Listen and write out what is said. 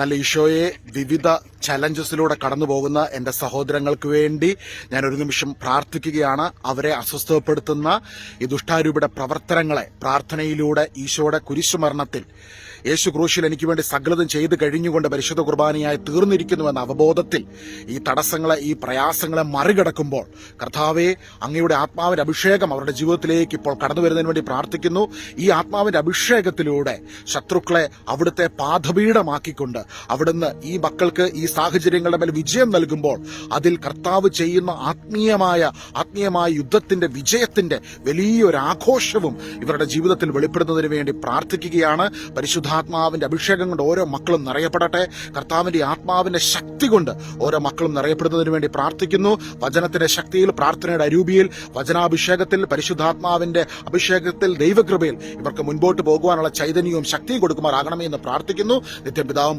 നല്ല ഈശോയെ വിവിധ ചലഞ്ചസിലൂടെ കടന്നു പോകുന്ന എന്റെ സഹോദരങ്ങൾക്ക് വേണ്ടി ഞാൻ ഒരു നിമിഷം പ്രാർത്ഥിക്കുകയാണ്. അവരെ അസ്വസ്ഥപ്പെടുത്തുന്ന ഈ ദുഷ്ടാരൂപിയുടെ പ്രവർത്തനങ്ങളെ പ്രാർത്ഥനയിലൂടെ ഈശോയുടെ കുരിശുമരണത്തിൽ യേശു ക്രൂശിൽ എനിക്ക് വേണ്ടി സകലതും ചെയ്തു കഴിഞ്ഞുകൊണ്ട് പരിശുദ്ധ കുർബാനയായി തീർന്നിരിക്കുന്നുവെന്ന അവബോധത്തിൽ ഈ തടസ്സങ്ങളെ ഈ പ്രയാസങ്ങളെ മറികടക്കുമ്പോൾ കർത്താവെ അങ്ങയുടെ ആത്മാവിന്റെ അഭിഷേകം അവരുടെ ജീവിതത്തിലേക്ക് ഇപ്പോൾ കടന്നു വരുന്നതിന് വേണ്ടി പ്രാർത്ഥിക്കുന്നു. ഈ ആത്മാവിന്റെ അഭിഷേകത്തിലൂടെ ശത്രുക്കളെ അവിടുത്തെ പാദപീഠമാക്കിക്കൊണ്ട് അവിടുന്ന് ഈ മക്കൾക്ക് ഈ സാഹചര്യങ്ങളുടെ മേൽ വിജയം നൽകുമ്പോൾ അതിൽ കർത്താവ് ചെയ്യുന്ന ആത്മീയമായ ആത്മീയമായ യുദ്ധത്തിന്റെ വിജയത്തിന്റെ വലിയൊരു ആഘോഷവും ഇവരുടെ ജീവിതത്തിൽ വെളിപ്പെടുന്നതിന് വേണ്ടി പ്രാർത്ഥിക്കുകയാണ്. പരിശുദ്ധാത്മാവിന്റെ അഭിഷേകം കൊണ്ട് ഓരോ മക്കളും നിറയപ്പെടട്ടെ. കർത്താവിന്റെ ആത്മാവിന്റെ ശക്തി കൊണ്ട് ഓരോ മക്കളും നിറയപ്പെടുന്നതിന് വേണ്ടി പ്രാർത്ഥിക്കുന്നു. വചനത്തിന്റെ ശക്തിയിൽ പ്രാർത്ഥനയുടെ അരൂപിയിൽ വചനാഭിഷേകത്തിൽ പരിശുദ്ധാത്മാവിന്റെ അഭിഷേകത്തിൽ ദൈവകൃപയിൽ ഇവർക്ക് മുൻപോട്ട് പോകുവാനുള്ള ചൈതന്യവും ശക്തിയും കൊടുക്കുമാറാകണമേ എന്ന് പ്രാർത്ഥിക്കുന്നു. നിത്യപിതാവും